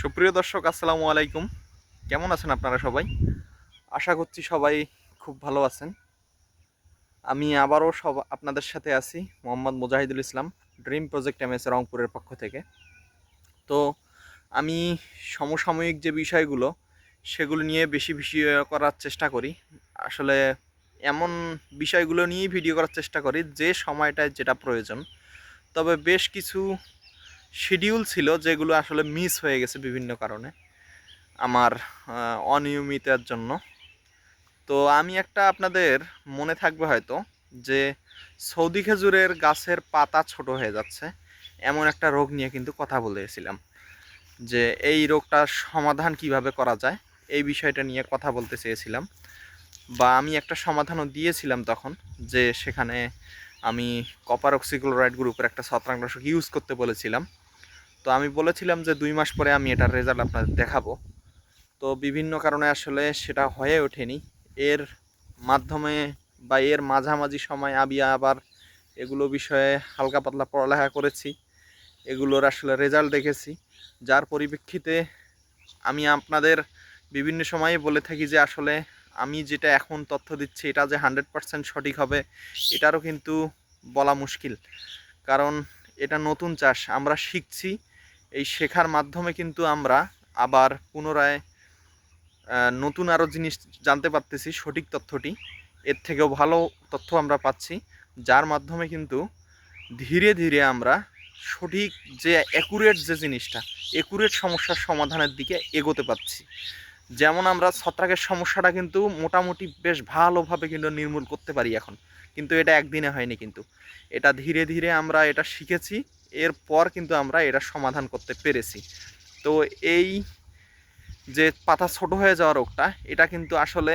সুপ্রিয় দর্শক, আসসালামু আলাইকুম। কেমন আছেন আপনারা সবাই? আশা করছি সবাই খুব ভালো আছেন। আমি আবারও সব আপনাদের সাথে আছি Mohammad Mujahidul Islam, dream project MS রংপুরের পক্ষ থেকে। তো আমি সমসাময়িক যে বিষয়গুলো, সেগুলো নিয়ে বেশি ভিডিও করার চেষ্টা করি। আসলে এমন বিষয়গুলো নিয়েই ভিডিও করার চেষ্টা করি যে সময়টায় যেটা প্রয়োজন। তবে বেশ কিছু শিডিউল ছিল যেগুলো আসলে মিস হয়ে গেছে বিভিন্ন কারণে আমার অনিয়মিতার জন্য। তো আমি একটা আপনাদের মনে থাকবে হয়তো যে সৌদি খেজুরের গাছের পাতা ছোট হয়ে যাচ্ছে। এমন একটা রোগ নিয়ে কিন্তু কথা বলেছিলাম যে এই রোগটার সমাধান কীভাবে করা যায় এই বিষয়টা নিয়ে কথা বলতে চেয়েছিলাম। বা আমি একটা সমাধানও দিয়েছিলাম তখন যে সেখানে আমি কপার অক্সিক্লোরাইড গ্রুপের একটা ছত্রাকনাশক ইউজ করতে বলেছিলাম। তো আমি বলেছিলাম যে দুই মাস পরে আমি এটার রেজাল্ট আপনাদের দেখাবো। তো বিভিন্ন কারণে আসলে সেটা হয়ে ওঠেনি। এর মাধ্যমে বা এর মাঝামাঝি সময় আমি আবার এগুলো বিষয়ে হালকা পাতলা পড়ালেখা করেছি। এগুলোর আসলে রেজাল্ট দেখেছি। যার পরিপ্রেক্ষিতে আমি আপনাদের বিভিন্ন সময়ে বলে থাকি যে আসলে আমি যেটা এখন তথ্য দিচ্ছি, এটা যে হান্ড্রেড পারসেন্ট সঠিক হবে, এটারও কিন্তু বলা মুশকিল। কারণ এটা নতুন চাষ, আমরা শিখছি এই শেখার মাধ্যমে কিন্তু আমরা আবার পুনরায় নতুন আরও জিনিস জানতে পারতেছি সঠিক তথ্যটি। এর থেকেও ভালো তথ্য আমরা পাচ্ছি, যার মাধ্যমে কিন্তু ধীরে ধীরে আমরা সঠিক যে অ্যাকুরেট যে জিনিসটা একুরেট সমস্যার সমাধানের দিকে এগোতে পারছি। যেমন আমরা ছত্রাকের সমস্যাটা কিন্তু মোটামুটি বেশ ভালোভাবে কিন্তু নির্মূল করতে পারি এখন, কিন্তু এটা একদিনে হয়নি কিন্তু। এটা ধীরে ধীরে আমরা এটা শিখেছি এরপর কিন্তু আমরা এটা সমাধান করতে পেরেছি। তো এই যে পাতা ছোট হয়ে যাওয়া রোগটা, এটা কিন্তু আসলে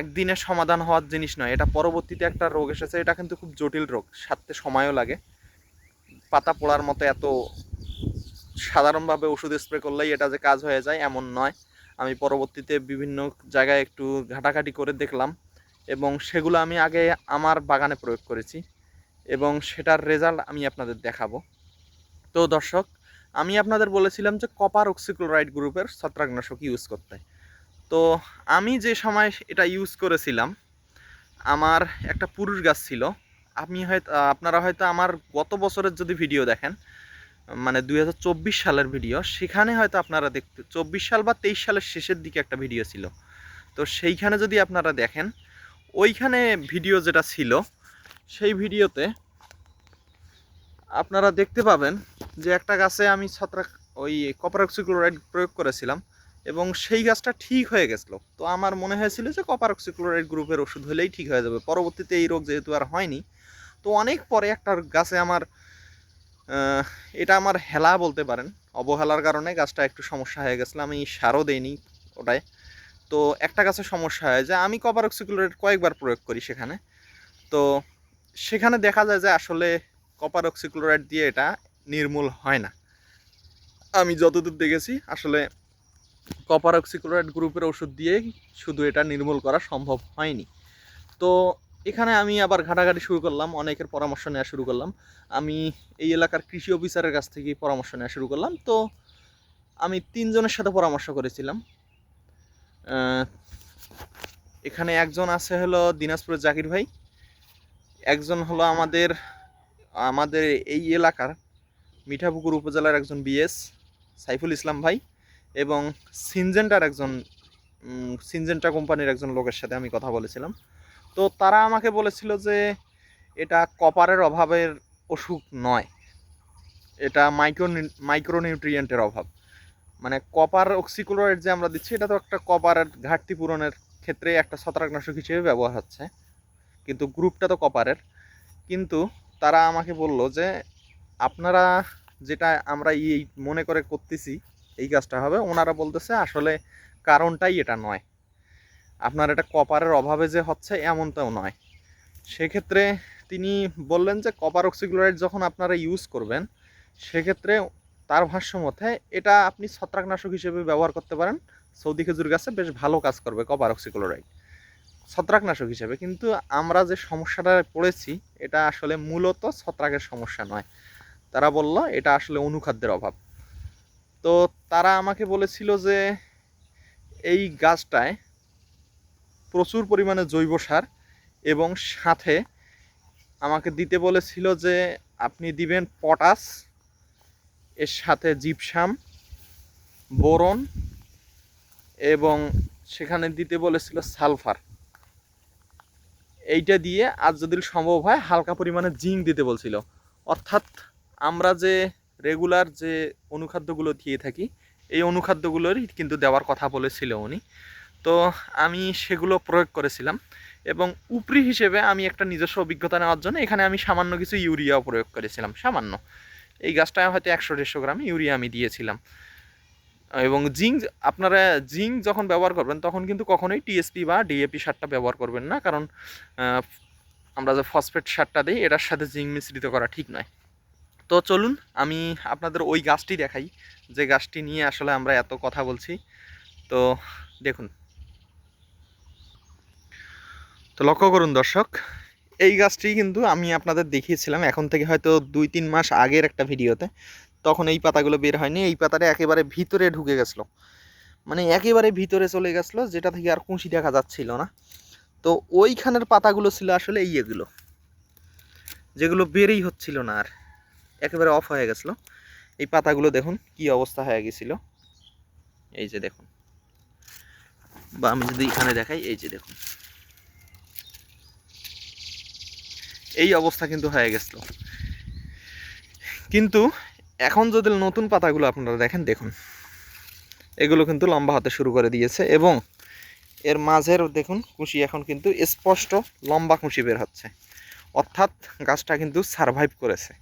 একদিনে সমাধান হওয়ার জিনিস নয়। এটা পরবর্তীতে একটা রোগ এসেছে, এটা কিন্তু খুব জটিল রোগ, সারতে সময়ও লাগে। পাতা পোড়ার মতো এত সাধারণভাবে ওষুধ স্প্রে করলেই এটা যে কাজ হয়ে যায়, এমন নয়। আমি পরবর্তীতে বিভিন্ন জায়গায় একটু ঘাটাঘাটি করে দেখলাম এবং সেগুলো আমি আগে আমার বাগানে প্রয়োগ করেছি। এবং সেটার রেজাল্ট আমি আপনাদের দেখাবো। তো দর্শক, আমি আপনাদের বলেছিলাম যে কপার অক্সিক্লোরাইড গ্রুপের ছত্রাকনাশক ইউজ করতে। তো আমি যে সময় এটা ইউজ করেছিলাম, আমার একটা পুরুষ গাছ ছিল। আপনি হয়তো, আপনারা হয়তো আমার গত বছরের যদি ভিডিও দেখেন মানে দু হাজার চব্বিশ সালের ভিডিও সেখানে হয়তো আপনারা দেখতে, চব্বিশ সাল বা তেইশ সালের শেষের দিকে একটা ভিডিও ছিল। তো সেইখানে যদি আপনারা দেখেন, ওইখানে ভিডিও যেটা ছিল সেই ভিডিওতে আপনারা দেখতে পাবেন যে একটা গাছে আমি ছত্রাক, ওই কপার অক্সিক্লোরাইড প্রয়োগ করেছিলাম এবং সেই গাছটা ঠিক হয়ে গেছিল। তো আমার মনে হয়েছিল যে কপার অক্সিক্লোরাইড গ্রুপের ওষুধ হলেই ঠিক হয়ে যাবে। পরবর্তীতে এই রোগ যেহেতু আর হয়নি, তো অনেক পরে একটা গাছে আমার এটা আমার হেলা বলতে পারেন। অবহেলার কারণে গাছটা একটু সমস্যা হয়ে গেছিল, আমি সারও দেইনি ওটায়। তো একটা গাছে সমস্যা হয় যে আমি কপার অক্সিক্লোরাইড কয়েকবার প্রয়োগ করি সেখানে। তো সেখানে দেখা যায় যে আসলে কপার অক্সিক্লোরাইড দিয়ে এটা নির্মূল হয় না। আমি যতদূর দেখেছি, আসলে কপার অক্সিক্লোরাইড গ্রুপের ওষুধ দিয়েই শুধু এটা নির্মূল করা সম্ভব হয়নি। তো এখানে আমি আবার ঘাটাঘাটি শুরু করলাম, অনেকের পরামর্শ নেওয়া শুরু করলাম। আমি এই এলাকার কৃষি অফিসারের কাছ থেকে পরামর্শ নেওয়া শুরু করলাম। তো আমি তিনজনের সাথে পরামর্শ করেছিলাম। এখানে একজন আছে হলো দিনাজপুরের জাকির ভাই। একজন হলো আমাদের আমাদের এই এলাকার মিঠাপুকুর উপজেলার একজন বিএস সাইফুল ইসলাম ভাই এবং সিনজেন্টার একজন সিনজেন্টা কোম্পানির একজন লোকের সাথে আমি কথা বলেছিলাম। তো তারা আমাকে বলেছিল যে এটা কপারের অভাবের অসুখ নয়। এটা মাইক্রো মাইক্রোনিউট্রিয়েন্টের অভাব। মানে কপার অক্সিক্লোরাইড যে আমরা দিচ্ছি, এটা তো একটা কপারের ঘাটতি পূরণের ক্ষেত্রে একটা ছত্রাকনাশক হিসেবে ব্যবহার হচ্ছে। কিন্তু গ্রুপটা তো কপারের। কিন্তু তারা আমাকে বলল যে, আপনারা যেটা আমরা এই মনে করে করতেছি, এই কাজটা হবে। ওনারা বলতেছে, আসলে কারণটাই এটা নয়। আপনার এটা কপারের অভাবে যে হচ্ছে, এমনটাও নয়। সেক্ষেত্রে তিনি বললেন যে, কপার অক্সিক্লোরাইড যখন আপনারা ইউজ করবেন, সেক্ষেত্রে তার ভাষ্য মতে এটা আপনি ছত্রাকনাশক হিসেবে ব্যবহার করতে পারেন। সৌদি খেজুর গাছে বেশ ভালো কাজ করবে কপার অক্সিক্লোরাইড। ছত্রাকনাশক হিসেবে, কিন্তু আমরা যে সমস্যাটা পড়েছি, এটা আসলে মূলত ছত্রাকের সমস্যা নয়। তারা বলল, এটা আসলে অনুখাদ্যের অভাব। তো তারা আমাকে বলেছিল যে, এই গাছটায় প্রচুর পরিমাণে জৈব সার এবং সাথে আমাকে দিতে বলেছিল যে, আপনি দিবেন পটাশ, এর সাথে জিপসাম, বোরন এবং সেখানে দিতে বলেছিল সালফার। এইটা দিয়ে আর যদি সম্ভব হয়, হালকা পরিমাণে জিঙ্ক দিতে বলছিল। অর্থাৎ আমরা যে রেগুলার যে অনুখাদ্যগুলো দিয়ে থাকি, এই অনুখাদ্যগুলোরই কিন্তু দেওয়ার কথা বলেছিল উনি। তো আমি সেগুলো প্রয়োগ করেছিলাম এবং উপরি হিসেবে আমি একটা নিজস্ব অভিজ্ঞতা নেওয়ার জন্য এখানে আমি সামান্য কিছু ইউরিয়াও প্রয়োগ করেছিলাম, সামান্য। এই গাছটায় হয়তো একশো দেড়শো গ্রাম ইউরিয়া আমি দিয়েছিলাম। এবং জিঙ্ক, আপনারা জিঙ্ক যখন ব্যবহার করবেন, তখন কিন্তু কখনোই টিএসপি বা ডিএপি সারটা ব্যবহার করবেন না। কারণ আমরা যে ফসফেট সারটা দিই, এটার সাথে জিঙ্ক মিশ্রিত করা ঠিক নয়। তো চলুন, আমি আপনাদের ওই গাছটি দেখাই। যে গাছটি নিয়ে আসলে আমরা এত কথা বলছি। তো দেখুন। তো লক্ষ্য করুন দর্শক, এই গাছটি কিন্তু আমি আপনাদের দেখিয়েছিলাম এখন থেকে হয়তো দুই তিন মাস আগের একটা ভিডিওতে। তখন এই পাতাগুলো বের হয়নি, এই পাতাটা একেবারে ভিতরে ঢুকে গেছিল। মানে একেবারে ভিতরে চলে গেছিল, যেটা থেকে আর কুঁচি দেখা যাচ্ছিল না। তো ওইখানের পাতাগুলো ছিল আসলে এই এগুলো, যেগুলো বেরেই হচ্ছিল না আর, একেবারে অফ হয়ে গেছিল। এই পাতাগুলো দেখুন কি অবস্থা হয়ে গেছিল। এই যে দেখুন, বা আমি যদি এখানে দেখাই, এই যে দেখুন। এই অবস্থা কিন্তু হয়ে গেছিল। কিন্তু এখন যদি নতুন পাতাগুলো আপনারা দেখেন, দেখুন। এগুলো কিন্তু লম্বা হতে শুরু করে দিয়েছে এবং এর মাঝের দেখুন, কুশি এখন কিন্তু স্পষ্ট লম্বা কুশি বের হচ্ছে। অর্থাৎ গাছটা কিন্তু সারভাইভ করেছে।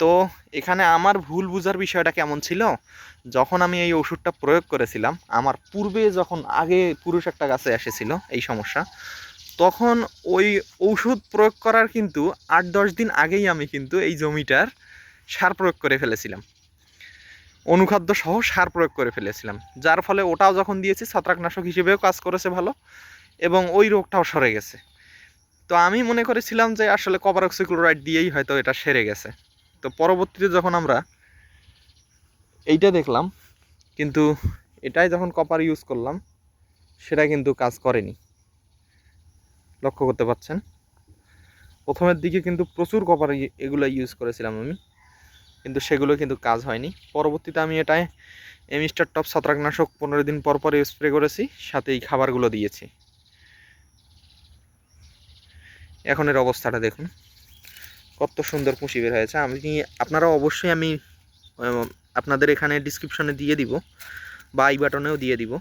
তো এখানে আমার ভুল বুঝার বিষয়টা কেমন ছিল? যখন আমি এই ওষুধটা প্রয়োগ করেছিলাম, আমার পূর্বে যখন আগে পুরুষ একটা গাছে এসেছিল এই সমস্যা, তখন ওই ঔষধ প্রয়োগ করার কিন্তু আট দশ দিন আগেই আমি কিন্তু এই জমিটার সার প্রয়োগ করে ফেলেছিলাম। অনুখাদ্য সহ সার প্রয়োগ করে ফেলেছিলাম। যার ফলে ওটাও যখন দিয়েছি, ছত্রাকনাশক হিসেবেও কাজ করেছে ভালো এবং ওই রোগটাও সরে গেছে। তো আমি মনে করেছিলাম যে আসলে কপার অক্সিক্লোরাইড দিয়েই হয়তো এটা সেরে গেছে। তো পরবর্তীতে যখন আমরা এইটা দেখলাম, কিন্তু এটাই যখন কপার ইউজ করলাম, সেটা কিন্তু কাজ করেনি। লক্ষ্য করতে পাচ্ছেন? প্রথমের দিকে কিন্তু প্রচুর কপার এগুলো ইউজ করেছিলাম আমি। কিন্তু সেগুলো কিন্তু কাজ হয়নি। পরবর্তীতে আমি এটায় এমিস্টার টপ ছত্রাকনাশক পনেরো দিন পর পর স্প্রে করেছি সাথে এই খাবারগুলো দিয়েছি। এখন এর অবস্থাটা দেখুন। কত সুন্দর পুঁশি বের হয়েছে। আমি আপনারা অবশ্যই আমি আপনাদের এখানে ডিসক্রিপশনে দিয়ে দিব বা আই বাটনেও দিয়ে দিব।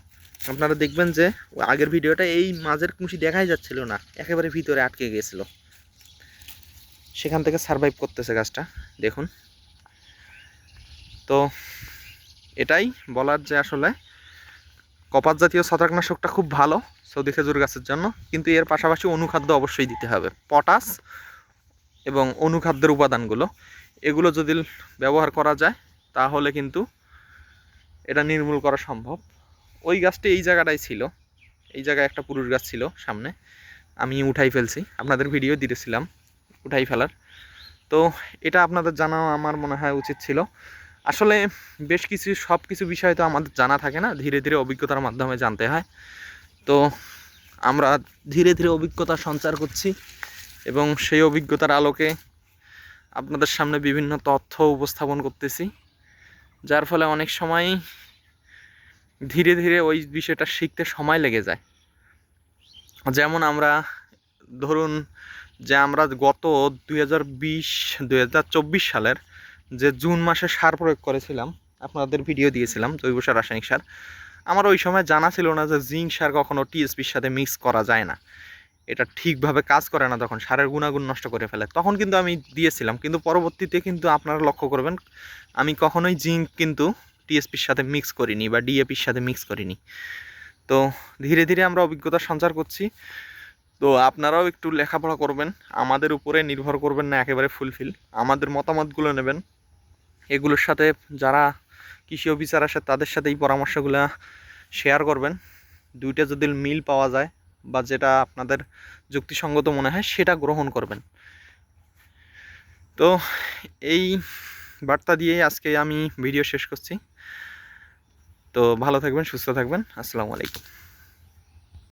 আপনারা দেখবেন যে আগের ভিডিওটা এই মাঝের কুঁচি দেখাই যাচ্ছিল না, একেবারে ভিতরে আটকে গিয়েছিল সেখান থেকে সারভাইভ করতেছে গাছটা। দেখুন। তো এটাই বলার যে আসলে কপার জাতীয় ছত্রাকনাশকটা খুব ভালো সৌদি খেজুর গাছের জন্য, কিন্তু এর পাশাপাশি অনুখাদ্য অবশ্যই দিতে হবে। পটাশ এবং অনুখাদ্যের উপাদানগুলো, এগুলো যদি ব্যবহার করা যায়, তাহলে কিন্তু এটা নির্মূল করা সম্ভব। ওই গাছটি এই জায়গাটাই ছিল, এই জায়গায় একটা পুরুষ গাছ ছিল সামনে, আমি উঠাই ফেলছি, আপনাদের ভিডিও দিতেছিলাম উঠাই ফেলার। তো এটা আপনাদের জানা আমার মনে হয় উচিত ছিল। আসলে বেশ কিছু, সব কিছু বিষয় তো আমাদের জানা থাকে না, ধীরে ধীরে অভিজ্ঞতার মাধ্যমে জানতে হয়। তো আমরা ধীরে ধীরে অভিজ্ঞতা সঞ্চার করছি এবং সেই অভিজ্ঞতার আলোকে আপনাদের সামনে বিভিন্ন তথ্য উপস্থাপন করতেছি, যার ফলে অনেক সময় ধীরে ধীরে ওই বিষয়টা শিখতে সময় লেগে যায়। যেমন আমরা, ধরুন যে আমরা গত দুই হাজার বিশ সালের যে জুন মাসে সার প্রয়োগ করেছিলাম, আপনাদের ভিডিও দিয়েছিলাম, জৈব সার, রাসায়নিক সার। আমার ওই সময় জানা ছিল না যে জিঙ্ক সার কখনো টিএসপির সাথে মিক্স করা যায় না। এটা ঠিকভাবে কাজ করে না তখন সারের গুণাগুণ নষ্ট করে ফেলে। তখন কিন্তু আমি দিয়েছিলাম, কিন্তু পরবর্তীতে কিন্তু আপনারা লক্ষ্য করবেন, আমি কখনোই জিঙ্ক কিন্তু টিএসপির সাথে মিক্স করিনি বা ডিএপির সাথে মিক্স করিনি। তো ধীরে ধীরে আমরা অভিজ্ঞতা সঞ্চার করছি। তো আপনারাও একটু লেখাপড়া করবেন, আমাদের উপরে নির্ভর করবেন না, একেবারে ফুলফিল আমাদের মতামতগুলো নেবেন। এগুলোর সাথে যারা কৃষি অফিসার আসে, তাদের সাথে এই পরামর্শগুলো শেয়ার করবেন। দুইটা যদি মিল পাওয়া যায় বা যেটা আপনাদের যুক্তিসঙ্গত মনে হয়, সেটা গ্রহণ করবেন। তো এই বার্তা দিয়েই আজকে আমি ভিডিও শেষ করছি। তো ভালো থাকবেন, সুস্থ থাকবেন। আসসালামু আলাইকুম।